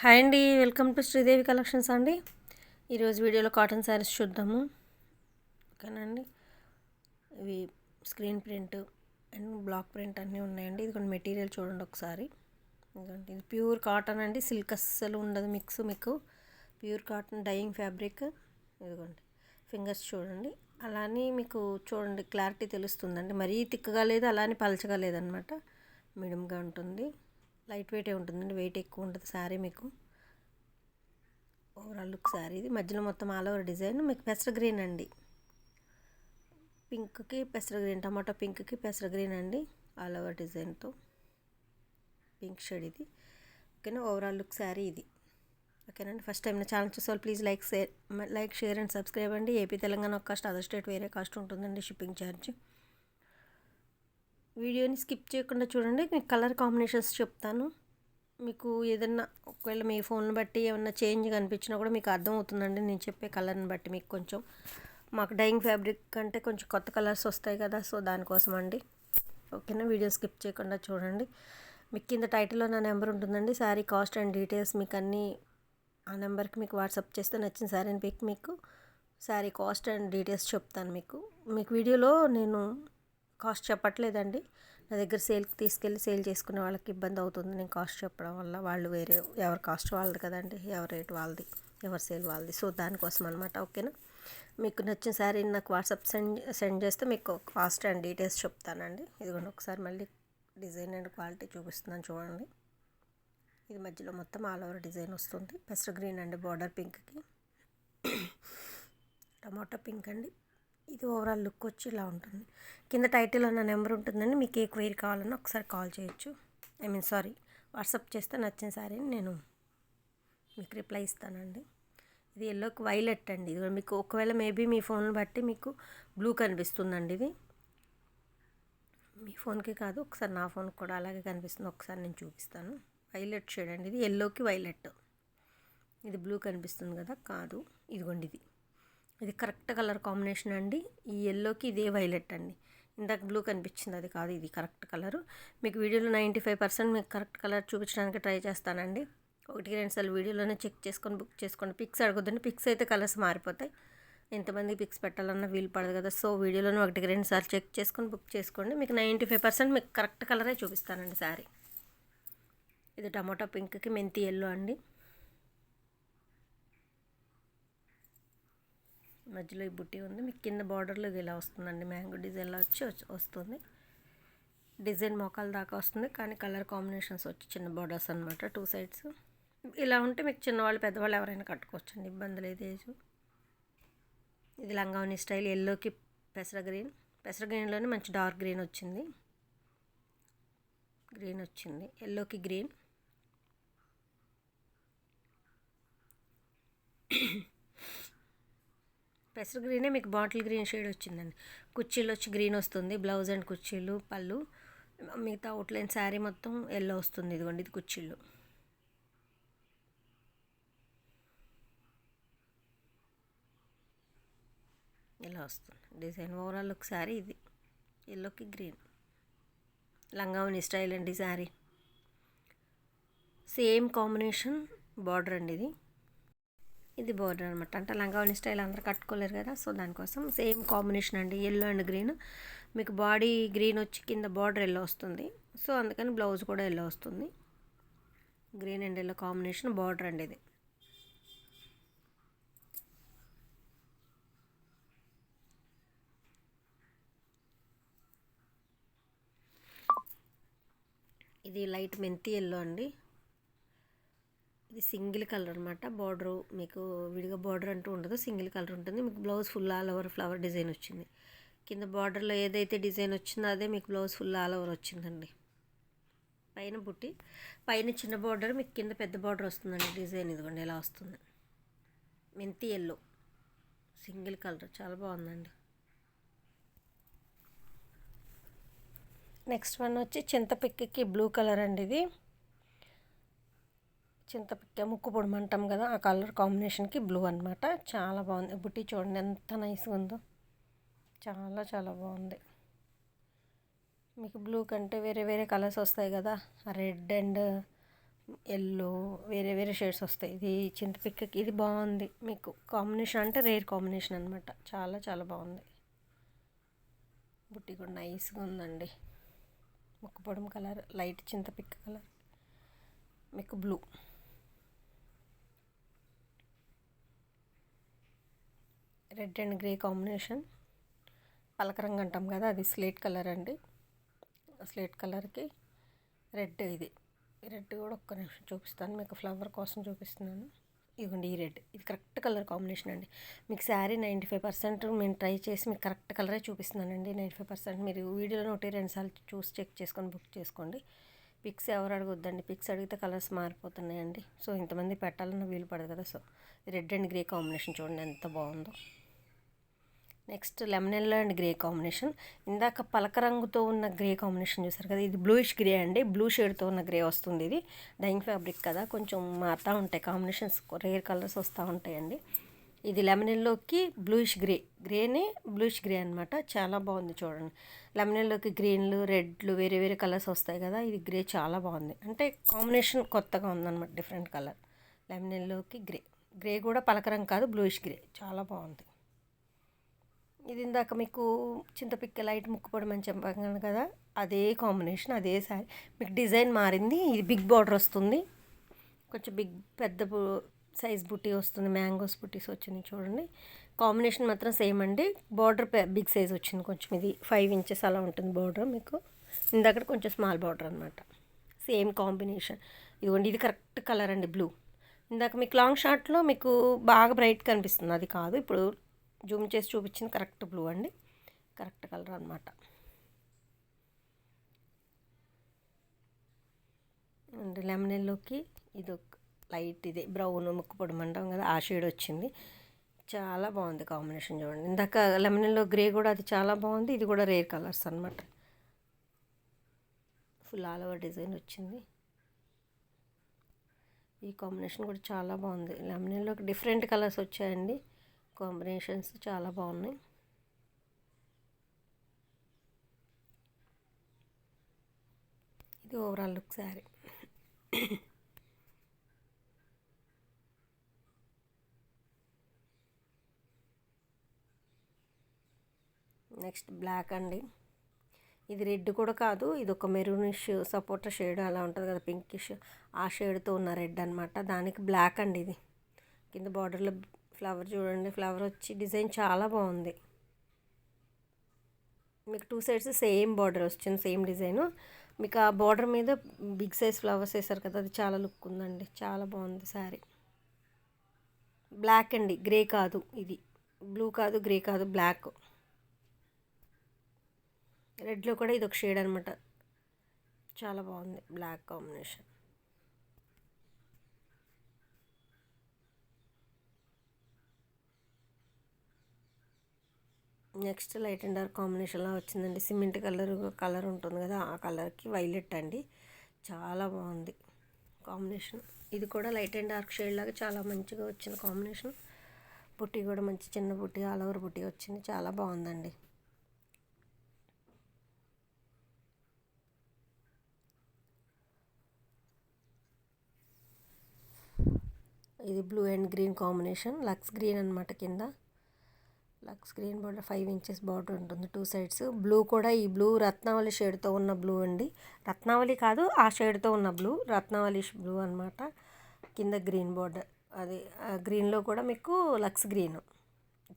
Hi అండి welcome to Sridevi collections అండి. ఈరోజు వీడియోలో కాటన్ శారీస్ చూద్దాము. ఓకేనండి ఇవి screen print and block print అన్నీ ఉన్నాయండి. ఇది కొన్ని మెటీరియల్ చూడండి ఒకసారి. ఎందుకంటే ఇది ప్యూర్ కాటన్ అండి. సిల్క్ అస్సలు ఉండదు మిక్స్ మీకు. Pure cotton dyeing fabric. ఇదిగోండి ఫింగర్స్ చూడండి. అలానే మీకు చూడండి క్లారిటీ తెలుస్తుందండి. మరీ తిక్కగా లేదు అలానే పలచగా లేదనమాట. మీడియంగా ఉంటుంది. లైట్ వెయిటే ఉంటుందండి. వెయిట్ ఎక్కువ ఉంటుంది శారీ మీకు. ఓవరాల్ లుక్ శారీ ఇది. మధ్యలో మొత్తం ఆల్ ఓవర్ డిజైన్. మీకు పెసర గ్రీన్ అండి. పింక్కి పెసర గ్రీన్ టమాటో పింక్కి పెసర గ్రీన్ అండి. ఆల్ ఓవర్ డిజైన్తో పింక్ షేడ్ ఇది. ఓకేనా? ఓవరాల్ లుక్ శారీ ఇది. ఓకేనండి ఫస్ట్ టైం నా ఛానల్ చూసే please like share like share and subscribe అండి. ఏపీ తెలంగాణ ఒక కాస్ట్ అదర్ స్టేట్ వేరే కాస్ట్ ఉంటుందండి షిప్పింగ్ ఛార్జ్ వీడియోని స్కిప్ చేయకుండా చూడండి. మీకు కలర్ కాంబినేషన్స్ చెప్తాను. మీకు ఏదన్నా ఒకవేళ మీ ఫోన్ బట్టి ఏమన్నా చేంజ్ కనిపించినా కూడా మీకు అర్థమవుతుందండి నేను చెప్పే కలర్ని బట్టి మీకు కొంచెం. మాకు డైయింగ్ ఫ్యాబ్రిక్ అంటే కొంచెం కొత్త కలర్స్ వస్తాయి కదా సో దానికోసం అండి ఓకేనా? వీడియో స్కిప్ చేయకుండా చూడండి. మీకు కింద టైటిల్లో నా నెంబర్ ఉంటుందండి. శారీ కాస్ట్ అండ్ డీటెయిల్స్ మీకు అన్నీ ఆ నెంబర్కి మీకు వాట్సాప్ చేస్తే నచ్చిన శారీని పిక్ మీకు శారీ కాస్ట్ అండ్ డీటెయిల్స్ చెప్తాను మీకు. మీకు వీడియోలో నేను కాస్ట్ చెప్పట్లేదండి. నా దగ్గర సేల్కి తీసుకెళ్ళి సేల్ చేసుకునే వాళ్ళకి ఇబ్బంది అవుతుంది. నేను కాస్ట్ చెప్పడం వల్ల వాళ్ళు వేరే ఎవరి కాస్ట్ వాళ్ళది కదండి ఎవరి రేట్ వాళ్ళది ఎవరి సేల్ వాళ్ళది. సో దానికోసం అనమాట ఓకేనా? మీకు నచ్చిన శారీ నాకు వాట్సాప్ సెండ్ సెండ్ చేస్తే మీకు కాస్ట్ అండ్ డీటెయిల్స్ చెప్తానండి. ఇదిగోండి ఒకసారి మళ్ళీ డిజైన్ అండ్ క్వాలిటీ చూపిస్తున్నాను చూడండి. ఇది మధ్యలో మొత్తం ఆల్ ఓవర్ డిజైన్ వస్తుంది. పెసర గ్రీన్ అండి బార్డర్ పింక్కి. టమాటో పింక్ అండి. ఇది ఓవరాల్ లుక్ వచ్చి ఇలా ఉంటుంది. కింద టైటిల్ నా నెంబర్ ఉంటుందండి. మీకు ఏ క్వైరీ కావాలన్నా ఒకసారి కాల్ చేయొచ్చు. ఐ మీన్ సారీ వాట్సాప్ చేస్తే నచ్చిన శారీని నేను మీకు రిప్లై ఇస్తానండి. ఇది ఎల్లోకి వైలెట్ అండి. ఇది మీకు ఒకవేళ మేబీ మీ ఫోన్ బట్టి మీకు బ్లూ కనిపిస్తుందండి ఇది. మీ ఫోన్కి కాదు ఒకసారి నా ఫోన్ కూడా అలాగే కనిపిస్తుంది. ఒకసారి నేను చూపిస్తాను. వైలెట్ షేడ్ అండి ఇది. ఎల్లోకి వైలెట్ ఇది బ్లూ కనిపిస్తుంది కదా కాదు. ఇదిగోండి ఇది. ఇది కరెక్ట్ కలర్ కాంబినేషన్ అండి. ఈ ఎల్లోకి ఇదే వైలెట్ అండి. ఇందాక బ్లూ కనిపించింది అది కాదు ఇది కరెక్ట్ కలరు. మీకు వీడియోలో నైంటీ ఫైవ్ పర్సెంట్ మీకు కరెక్ట్ కలర్ చూపించడానికి ట్రై చేస్తానండి. ఒకటికి రెండు సార్లు వీడియోలోనే చెక్ చేసుకొని బుక్ చేసుకోండి. పిక్స్ అడగొద్దండి పిక్స్ అయితే కలర్స్ మారిపోతాయి. ఎంతమంది పిక్స్ పెట్టాలన్నా వీలు పడదు కదా. సో వీడియోలోనే ఒకటికి రెండు సార్లు చెక్ చేసుకొని బుక్ చేసుకోండి. మీకు నైంటీ ఫైవ్ పర్సెంట్ మీకు కరెక్ట్ కలరే చూపిస్తానండి శారీ. ఇది టమాటో పింక్కి మెంతి ఎల్లో అండి. మధ్యలో ఈ బుట్టి ఉంది. మీకు కింద బార్డర్లో ఇలా వస్తుందండి? మ్యాంగో డిజైన్లో వచ్చి వస్తుంది? డిజైన్ మొక్కల దాకా వస్తుంది. కానీ కలర్ కాంబినేషన్స్ వచ్చి చిన్న బార్డర్స్ అనమాట టూ సైడ్స్ ఇలా ఉంటే మీకు చిన్నవాళ్ళు పెద్దవాళ్ళు ఎవరైనా కట్టుకోవచ్చండి. ఇబ్బంది లేదు ఏజ్. ఇది లంగావని స్టైల్ ఎల్లోకి పెసర గ్రీన్ పెసర గ్రీన్లోనే మంచి డార్క్ గ్రీన్ వచ్చింది. గ్రీన్ వచ్చింది. ఎల్లోకి గ్రీన్ పెసర గ్రీనే మీకు బాటిల్ గ్రీన్ షేడ్ వచ్చిందండి. కుర్చీలు వచ్చి గ్రీన్ వస్తుంది బ్లౌజ్ అండ్ కుర్చీలు పళ్ళు మిగతా అవుట్లైన్ శారీ మొత్తం ఎల్లో వస్తుంది ఇదిగోండి ఇది కుర్చీలు. ఇలా వస్తుంది. డిజైన్ ఓవరాల్ లుక్ శారీ ఇది. ఎల్లోకి గ్రీన్. లంగావని స్టైల్ అండి శారీ. సేమ్ కాంబినేషన్ బార్డర్ అండి ఇది. ఇది బోర్డర్ అనమాట అంటే లంగావని స్టైల్ అందరూ కట్టుకోలేరు కదా సో దానికోసం సేమ్ కాంబినేషన్ అండి ఎల్లో అండ్ గ్రీన్ మీకు బాడీ గ్రీన్ వచ్చి కింద బార్డర్ ఎల్లో వస్తుంది. సో అందుకని బ్లౌజ్ కూడా ఎల్లో వస్తుంది. Green and yellow combination border అండి ఇది. ఇది లైట్ మెంతి ఎల్లో అండి. ఇది సింగిల్ కలర్ అనమాట బార్డర్ మీకు విడిగా బార్డర్ అంటూ ఉండదు. సింగిల్ కలర్ ఉంటుంది. మీకు blouse full all over flower design వచ్చింది. కింద బార్డర్లో ఏదైతే డిజైన్ వచ్చిందో అదే మీకు బ్లౌజ్ ఫుల్ ఆల్ ఓవర్ వచ్చిందండి. పైన బుట్టి పైన చిన్న బార్డర్ మీకు కింద పెద్ద బార్డర్ వస్తుందండి డిజైన్. ఇదిగోండి ఎలా వస్తుంది. మెంతి ఎల్లో సింగిల్ కలర్. చాలా బాగుందండి. నెక్స్ట్ వన్ వచ్చి చింతపిక్కకి బ్లూ కలర్ అండి ఇది. చింతపిక్క ముక్కు పొడమంటాం కదా ఆ కలర్ కాంబినేషన్కి బ్లూ అనమాట చాలా బాగుంది. బుట్టి చూడండి ఎంత నైస్గా ఉందో. చాలా చాలా బాగుంది. మీకు బ్లూ కంటే వేరే వేరే కలర్స్ వస్తాయి కదా. రెడ్ అండ్ ఎల్లో వేరే వేరే షేడ్స్ వస్తాయి. ఇది చింతపిక్కకి ఇది బాగుంది. మీకు కాంబినేషన్ అంటే రేర్ కాంబినేషన్ అనమాట చాలా చాలా బాగుంది. బుట్టి కూడా నైస్గా ఉందండి. ముక్కు పొడం కలర్ లైట్ చింతపిక్క కలర్. మీకు blue. Red and grey combination. పలకరంగా అంటాం కదా అది స్లేట్ కలర్ అండి. స్లేట్ కలర్కి రెడ్ ఇది. రెడ్ కూడా ఒక్క నిమిషం చూపిస్తాను మీకు ఫ్లవర్ కోసం చూపిస్తున్నాను. ఇదిగోండి ఈ రెడ్. ఇది కరెక్ట్ కలర్ కాంబినేషన్ అండి. మీకు శారీ నైంటీ ఫైవ్ పర్సెంట్ మేము ట్రై చేసి మీకు కరెక్ట్ కలరే చూపిస్తున్నానండి. నైంటీ ఫైవ్ పర్సెంట్ మీరు వీడియోలో ఒకటి రెండుసార్లు చూసి చెక్ చేసుకొని బుక్ చేసుకోండి. పిక్స్ ఎవరు అడగొద్దండి. పిక్స్ అడిగితే కలర్స్ మారిపోతున్నాయండి. సో ఇంతమంది పెట్టాలన్న వీలు పడదు కదా. So red and grey combination చూడండి ఎంత బాగుందో. Next lemon yellow and grey combination. ఇందాక పలక రంగుతో ఉన్న గ్రే కాంబినేషన్ చూసారు కదా ఇది బ్లూయిష్ గ్రే అండి. బ్లూ షేడ్తో ఉన్న గ్రే వస్తుంది ఇది. డైయింగ్ ఫ్యాబ్రిక్ కదా కొంచెం మారుతూ ఉంటాయి కాంబినేషన్స్ రేర్ కలర్స్ వస్తూ ఉంటాయండి. ఇది లెమన్ ఎల్లోకి బ్లూయిష్ గ్రే గ్రేనే బ్లూయిష్ గ్రే అనమాట చాలా బాగుంది చూడండి. లెమన్ ఎల్లోకి గ్రీన్లు రెడ్లు వేరే వేరే కలర్స్ వస్తాయి కదా ఇది గ్రే చాలా బాగుంది. అంటే కాంబినేషన్ కొత్తగా ఉందన్నమాట డిఫరెంట్ కలర్ లెమన్ ఎల్లోకి గ్రే గ్రే కూడా పలకరం కాదు బ్లూయిష్ గ్రే చాలా బాగుంది. ఇది ఇందాక మీకు చింతపిక్క లైట్ ముక్కుపొడి అని చెప్పాను కదా అదే కాంబినేషన్ అదే సారీ. మీకు డిజైన్ మారింది ఇది బిగ్ బార్డర్ వస్తుంది. కొంచెం బిగ్ పెద్ద సైజ్ బుట్టి వస్తుంది మ్యాంగోస్ బుట్టీస్ వచ్చింది చూడండి. కాంబినేషన్ మాత్రం సేమ్ అండి. బార్డర్ బిగ్ సైజ్ వచ్చింది కొంచెం ఇది. ఫైవ్ ఇంచెస్ అలా ఉంటుంది బార్డర్ మీకు. ఇందాక కొంచెం స్మాల్ బార్డర్ అనమాట సేమ్ కాంబినేషన్ ఇదిగోండి ఇది కరెక్ట్ కలర్ అండి బ్లూ ఇందాక మీకు లాంగ్ షార్ట్లో మీకు బాగా బ్రైట్ కనిపిస్తుంది. అది కాదు ఇప్పుడు జూమ్ చేసి చూపించింది కరెక్ట్ బ్లూ అండి. కరెక్ట్ కలర్ అనమాట అండ్ లెమన్ ఎల్లోకి ఇది ఒక లైట్ ఇదే బ్రౌన్ ముక్కు పొడమంటాం కదా ఆ షేడ్ వచ్చింది. చాలా బాగుంది కాంబినేషన్ చూడండి. ఇందాక లెమన్ ఎల్లో గ్రే కూడా అది చాలా బాగుంది ఇది కూడా రేర్ కలర్స్ అనమాట ఫుల్ ఆల్ ఓవర్ డిజైన్ వచ్చింది. ఈ కాంబినేషన్ కూడా చాలా బాగుంది. లెమన్ ఎల్లోకి డిఫరెంట్ కలర్స్ వచ్చాయండి. కాంబినేషన్స్ చాలా బాగున్నాయి. ఇది overall look sari next black అండి. ఇది రెడ్ కూడా కాదు ఇది ఒక మెరూనిష్ సపోటా షేడ్ అలా ఉంటుంది కదా పింకిష్ ఆ షేడ్తో ఉన్న రెడ్ అనమాట దానికి బ్లాక్ అండి ఇది. కింద బార్డర్లో ఫ్లవర్ చూడండి ఫ్లవర్ వచ్చి డిజైన్ చాలా బాగుంది. మీకు టూ సైడ్స్ సేమ్ బార్డర్ వచ్చింది సేమ్ డిజైన్. మీకు ఆ బార్డర్ మీద బిగ్ సైజ్ ఫ్లవర్స్ వేసారు కదా అది చాలా లుక్ ఉందండి చాలా బాగుంది శారీ. బ్లాక్ అండి గ్రే కాదు ఇది. బ్లూ కాదు గ్రే కాదు బ్లాక్. రెడ్లో కూడా ఇది ఒక షేడ్ అనమాట చాలా బాగుంది black combination. Next light and dark కాంబినేషన్లో వచ్చిందండి. సిమెంట్ కలర్ కలర్ ఉంటుంది కదా ఆ కలర్కి వైలెట్ అండి. చాలా బాగుంది కాంబినేషన్. ఇది కూడా లైట్ అండ్ డార్క్ షేడ్ లాగా చాలా మంచిగా వచ్చింది కాంబినేషన్. బుట్టి కూడా మంచి చిన్న బుట్టి ఆల్ ఓవర్ బుట్టి వచ్చింది. చాలా బాగుందండి. ఇది blue and green combination lux green అనమాట కింద. Lux green border five inches border ఉంటుంది టూ సైడ్స్. బ్లూ కూడా ఈ బ్లూ రత్నావళి షేడ్తో ఉన్న బ్లూ అండి. రత్నావళి కాదు ఆ షేడ్తో ఉన్న బ్లూ. రత్నావళి బ్లూ అనమాట కింద గ్రీన్ బార్డర్ అది గ్రీన్లో కూడా మీకు లక్స్ గ్రీన్.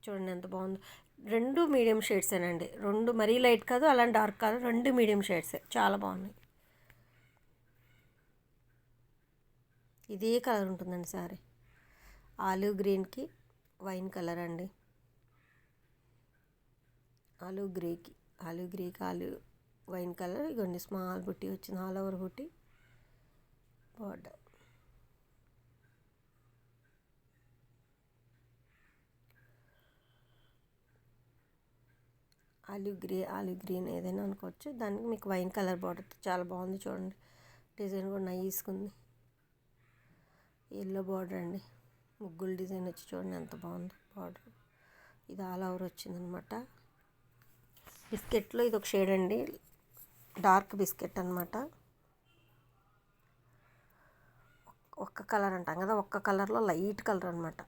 చూడండి ఎంత బాగుందో. రెండు మీడియం షేడ్సేనండి రెండు మరీ లైట్ కాదు అలా డార్క్ కాదు రెండు మీడియం షేడ్సే చాలా బాగున్నాయి. ఇదే కలర్ ఉంటుందండి సారీ. ఆలివ్ గ్రీన్కి వైన్ కలర్ అండి. Olive గ్రీకి olive green olive wine colour. ఇగోండి స్మాల్ బుట్టి వచ్చింది ఆల్ ఓవర్ బుట్టి. Border olive grey olive green ఏదైనా అనుకోవచ్చు. దానికి మీకు వైన్ కలర్ బార్డర్ చాలా బాగుంది చూడండి. డిజైన్ కూడా నైస్గా ఎల్లో బార్డర్ అండి. ముగ్గులు డిజైన్ వచ్చి చూడండి ఎంత బాగుందో బార్డర్. ఇది ఆల్ ఓవర్ వచ్చిందనమాట. బిస్కెట్లో ఇది ఒక షేడ్ అండి. డార్క్ బిస్కెట్ అనమాట ఒక్క కలర్ అంటాం కదా ఒక్క కలర్లో లైట్ కలర్ అనమాట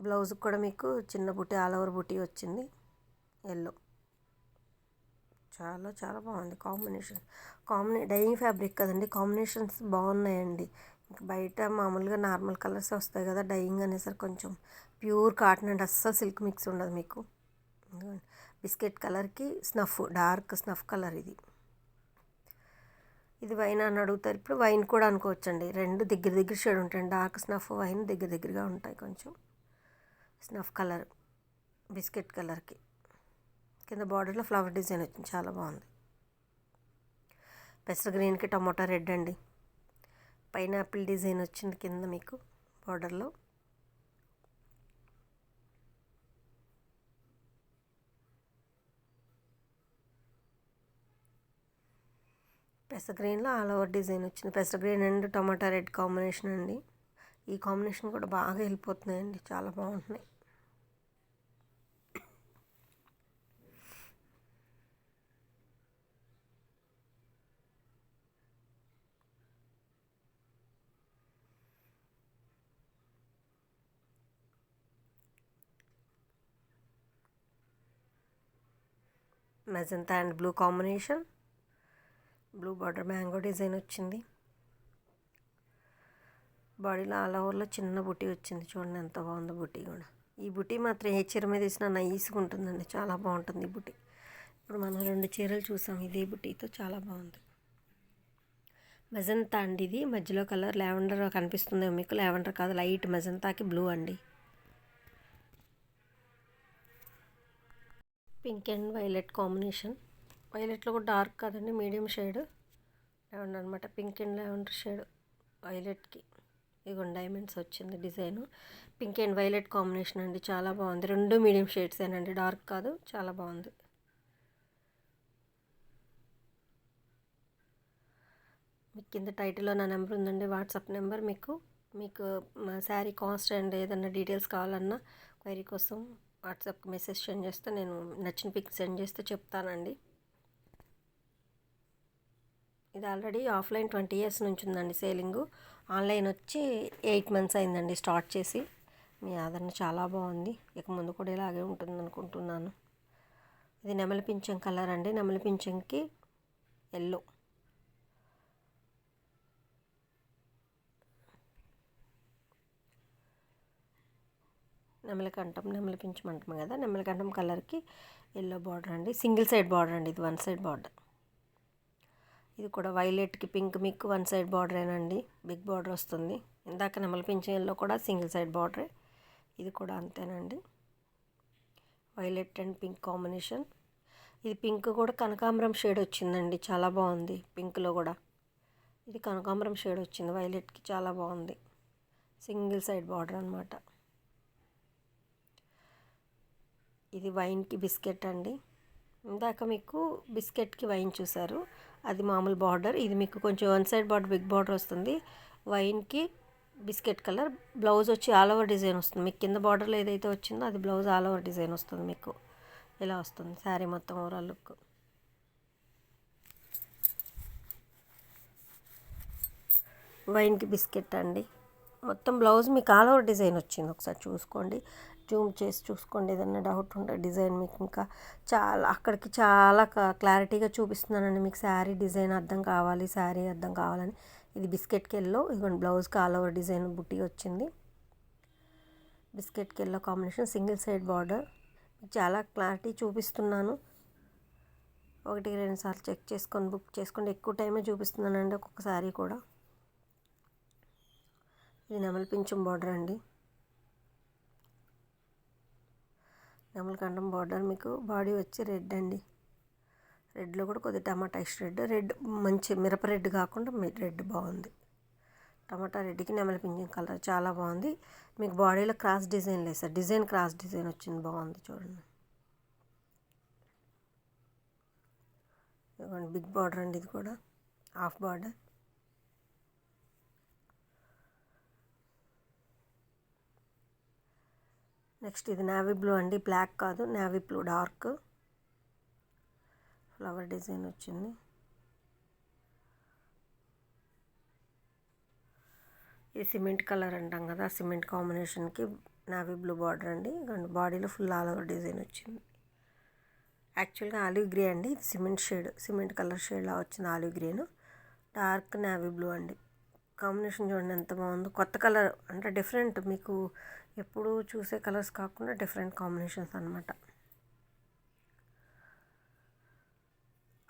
బ్లౌజ్కి కూడా మీకు చిన్న బుటీ ఆల్ ఓవర్ బుటీ వచ్చింది. ఎల్లో. చాలా చాలా బాగుంది కాంబినేషన్. కాంబినే డైయింగ్ ఫ్యాబ్రిక్ కదండి కాంబినేషన్స్ బాగున్నాయండి. బయట మామూలుగా నార్మల్ కలర్స్ వస్తాయి కదా డైయింగ్ అనేసరికి కొంచెం ప్యూర్ కాటన్ అండ్ అస్సలు సిల్క్ మిక్స్ ఉండదు మీకు. బిస్కెట్ కలర్కి స్నఫ్ డార్క్ స్నఫ్ కలర్ ఇది. ఇది వైన్ అని అడుగుతారు. ఇప్పుడు వైన్ కూడా అనుకోవచ్చండి. రెండు దగ్గర దగ్గర షేడ్ ఉంటాయి డార్క్ స్నఫ్ వైన్ దగ్గర దగ్గరగా ఉంటాయి కొంచెం. స్నఫ్ కలర్ బిస్కెట్ కలర్కి. కింద బార్డర్లో ఫ్లవర్ డిజైన్ వచ్చింది. చాలా బాగుంది. పెసర గ్రీన్కి టమోటా రెడ్ అండి. పైనాపిల్ డిజైన్ వచ్చింది కింద మీకు బార్డర్లో. పెసర గ్రీన్లో ఆల్ ఓవర్ డిజైన్ వచ్చింది. పెసర green and tomato red combination అండి. ఈ కాంబినేషన్ కూడా బాగా వెళ్ళిపోతున్నాయండి చాలా బాగుంటున్నాయి. Magenta and blue combination. Blue border mango design వచ్చింది. బాడీలో ఆల్ ఓవర్లో చిన్న బుట్టి వచ్చింది చూడండి ఎంత బాగుందో బుట్టి కూడా. ఈ బుట్టి మాత్రం ఏ చీర మీద వేసినా నైస్గా ఉంటుందండి చాలా బాగుంటుంది ఈ బుట్టి ఇప్పుడు మనం రెండు చీరలు చూసాం ఇదే బుట్టితో చాలా బాగుంది. మెజంతా అండి ఇది. మధ్యలో కలర్ లావెండర్ కనిపిస్తుంది మీకు? లావెండర్ కాదు లైట్ మెజంతాకి బ్లూ అండి. Pink and violet combination. వైలెట్లో కూడా డార్క్ కాదండి మీడియం షేడ్. లావెండర్ అనమాట పింక్ అండ్ లావెండర్ షేడ్ వైలెట్కి. ఇదిగో డైమండ్స్ వచ్చింది design. Pink and violet combination అండి చాలా బాగుంది. రెండు మీడియం షేడ్స్ ఏనండి డార్క్ కాదు చాలా బాగుంది. మీకు కింద టైటిల్లో నా నెంబర్ ఉందండి వాట్సాప్ నెంబర్ మీకు. మీకు మా శారీ కాస్ట్ అండ్ ఏదన్నా డీటెయిల్స్ కావాలన్నా క్వైరీ కోసం వాట్సాప్కి మెసేజ్ సెండ్ చేస్తే నేను నచ్చిన పిక్ సెండ్ చేస్తే చెప్తానండి. ఇది ఆల్రెడీ ఆఫ్లైన్ ట్వంటీ ఇయర్స్ నుంచి ఉందండి సేలింగు. ఆన్లైన్ వచ్చి ఎయిట్ మంత్స్ అయిందండి స్టార్ట్ చేసి. మీ ఆదరణ చాలా బాగుంది. ఇక ముందు కూడా ఇలాగే ఉంటుంది అనుకుంటున్నాను. ఇది నెమలి పింఛం కలర్ అండి. నెమలి పింఛంకి ఎల్లో. నెమలికంఠం నెమలి పింఛమంటాం కదా నెమలికంఠం కలర్కి ఎల్లో బార్డర్ అండి. సింగిల్ సైడ్ బార్డర్ అండి ఇది వన్ సైడ్ బార్డర్. ఇది కూడా వైలెట్కి పింక్ మీకు వన్ సైడ్ బార్డరేనండి. బిగ్ బార్డర్ వస్తుంది. ఇందాక నెమలి పింఛన్లో కూడా సింగిల్ సైడ్ బార్డరే. ఇది కూడా అంతేనండి. Violet and pink combination. ఇది పింక్ కూడా కనకాంబరం షేడ్ వచ్చిందండి. చాలా బాగుంది పింక్లో కూడా. ఇది కనకాంబరం షేడ్ వచ్చింది. వైలెట్కి చాలా బాగుంది. సింగిల్ సైడ్ బార్డర్ అనమాట ఇది వైన్కి బిస్కెట్ అండి. ఇందాక మీకు బిస్కెట్కి వైన్ చూసారు. అది మామూలు బార్డర్. ఇది మీకు కొంచెం one side border big border వస్తుంది. వైన్కి బిస్కెట్ కలర్. బ్లౌజ్ వచ్చి ఆల్ ఓవర్ డిజైన్ వస్తుంది. మీకు కింద బార్డర్లో ఏదైతే వచ్చిందో అది బ్లౌజ్ ఆల్ ఓవర్ డిజైన్ వస్తుంది మీకు. ఇలా వస్తుంది శారీ మొత్తం ఓవరాల్ లుక్. వైన్కి బిస్కెట్ అండి. మొత్తం బ్లౌజ్ మీకు ఆల్ ఓవర్ డిజైన్ వచ్చింది. ఒకసారి చూసుకోండి. జూమ్ చేసి చూసుకోండి. ఏదైనా డౌట్ ఉంటే డిజైన్ మీకు ఇంకా చాలా అక్కడికి చాలా క్లారిటీగా చూపిస్తున్నానండి. మీకు శారీ డిజైన్ అర్థం కావాలి శారీ అర్థం కావాలని. ఇది బిస్కెట్కి ఎల్లో ఇదిగోండి బ్లౌజ్కి ఆల్ ఓవర్ డిజైన్ బుట్టి వచ్చింది. బిస్కెట్కి yellow combination single side border. చాలా క్లారిటీ చూపిస్తున్నాను. ఒకటి రెండు సార్లు చెక్ చేసుకొని బుక్ చేసుకోండి. ఎక్కువ టైమే చూపిస్తున్నానండి ఒక్కొక్క శారీ కూడా. ఇది నెమలి పింఛం బార్డర్ అండి. నెమలకంఠం బార్డర్ మీకు బాడీ వచ్చి రెడ్ అండి. రెడ్లో కూడా కొద్దిగా టమాటా ఇష్ట రెడ్. రెడ్ మంచి మిరప రెడ్ కాకుండా రెడ్ బాగుంది. టమాటా రెడ్కి నెమలి పింఛన్ కలర్ చాలా బాగుంది. మీకు బాడీలో క్రాస్ డిజైన్ లేదు సార్. డిజైన్ క్రాస్ డిజైన్ వచ్చింది బాగుంది చూడండి. ఇదిగోండి బిగ్ బార్డర్ అండి ఇది కూడా. Half border. నెక్స్ట్ ఇది నావీ బ్లూ అండి బ్లాక్ కాదు navy blue dark flower design వచ్చింది. ఇది సిమెంట్ కలర్ అంటాం కదా సిమెంట్ కాంబినేషన్కి నావీ బ్లూ బార్డర్ అండి. అండ్ బాడీలో ఫుల్ ఆల్ ఓవర్ డిజైన్ వచ్చింది. యాక్చువల్గా ఆలివ్ గ్రే అండి ఇది సిమెంట్ షేడ్ సిమెంట్ కలర్ షేడ్లా వచ్చింది olive green dark navy blue అండి. కాంబినేషన్ చూడండి ఎంత బాగుందో. కొత్త కలర్ అంటే డిఫరెంట్ మీకు ఎప్పుడూ చూసే కలర్స్ కాకుండా డిఫరెంట్ కాంబినేషన్స్ అనమాట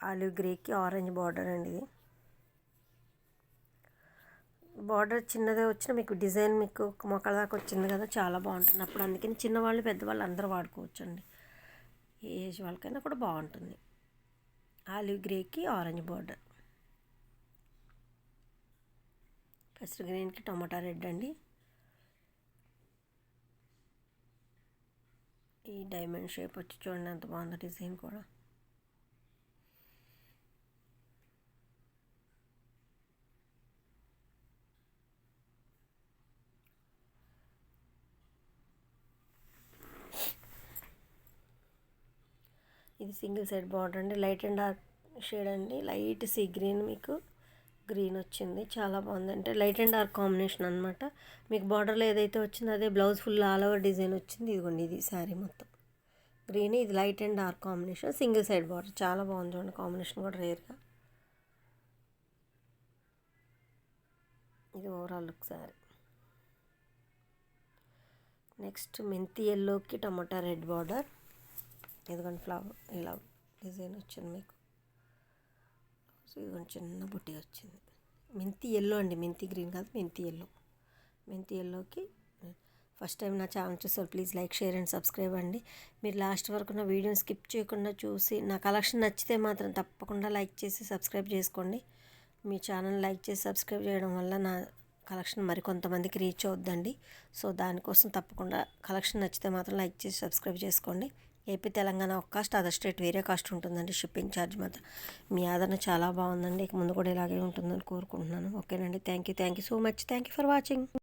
ఆలివ్ గ్రేకి ఆరెంజ్ బార్డర్ అండి ఇది. బార్డర్ చిన్నదే వచ్చిన మీకు డిజైన్ మీకు మొక్కల దాకా వచ్చింది కదా చాలా బాగుంటుంది. అప్పుడు అందుకని చిన్నవాళ్ళు పెద్దవాళ్ళు అందరూ వాడుకోవచ్చు అండి ఏ ఏజ్ వాళ్ళకైనా కూడా బాగుంటుంది. ఆలివ్ గ్రేకి ఆరెంజ్ బార్డర్. పెసర్ గ్రీన్కి టమాటా రెడ్ అండి. ఈ డైమండ్ షేప్ వచ్చి చూడండి ఎంత బాగుందో డిజైన్ కూడా. ఇది సింగిల్ సైడ్ బార్డర్ అండి. లైట్ అండ్ డార్క్ షేడ్ అండి. లైట్ సీ గ్రీన్ మీకు. గ్రీన్ వచ్చింది. చాలా బాగుంది. అంటే లైట్ అండ్ డార్క్ కాంబినేషన్ అనమాట మీకు బార్డర్లో ఏదైతే వచ్చిందో అదే blouse full all over design వచ్చింది. ఇదిగోండి ఇది శారీ మొత్తం. గ్రీన్ ఇది light and dark combination. Single side border. చాలా బాగుంది చూడండి కాంబినేషన్ కూడా రేర్గా. ఇది ఓవరాల్ లుక్ శారీ. నెక్స్ట్ మెంతి ఎల్లోకి టమాటా రెడ్ బార్డర్ ఇదిగోండి ఫ్లవర్ ఇలా డిజైన్ వచ్చింది మీకు. సో ఇదిగోండి చిన్న బుట్టి వచ్చింది. మెంతి ఎల్లో అండి మెంతి గ్రీన్ కాదు మెంతి ఎల్లో మెంతి ఎల్లోకి ఫస్ట్ టైం నా ఛానల్ చూసారు please like share and subscribe అండి. మీరు లాస్ట్ వరకు నా వీడియోని స్కిప్ చేయకుండా చూసి నా కలెక్షన్ నచ్చితే మాత్రం తప్పకుండా లైక్ చేసి సబ్స్క్రైబ్ చేసుకోండి. మీ ఛానల్ లైక్ చేసి సబ్స్క్రైబ్ చేయడం వల్ల నా కలెక్షన్ మరికొంతమందికి రీచ్ అవుద్దండి. సో దానికోసం తప్పకుండా కలెక్షన్ నచ్చితే మాత్రం లైక్ చేసి సబ్స్క్రైబ్ చేసుకోండి. ఏపీ తెలంగాణ ఒక కాస్ట్ అదర్ స్టేట్ వేరే కాస్ట్ ఉంటుందండి షిప్పింగ్ ఛార్జ్ మాత్రం. మీ ఆదరణ చాలా బాగుందండి. ఇక ముందు కూడా ఇలాగే ఉంటుందని కోరుకుంటున్నాను. ఓకేనండి. Thank you thank you so much. Thank you for watching.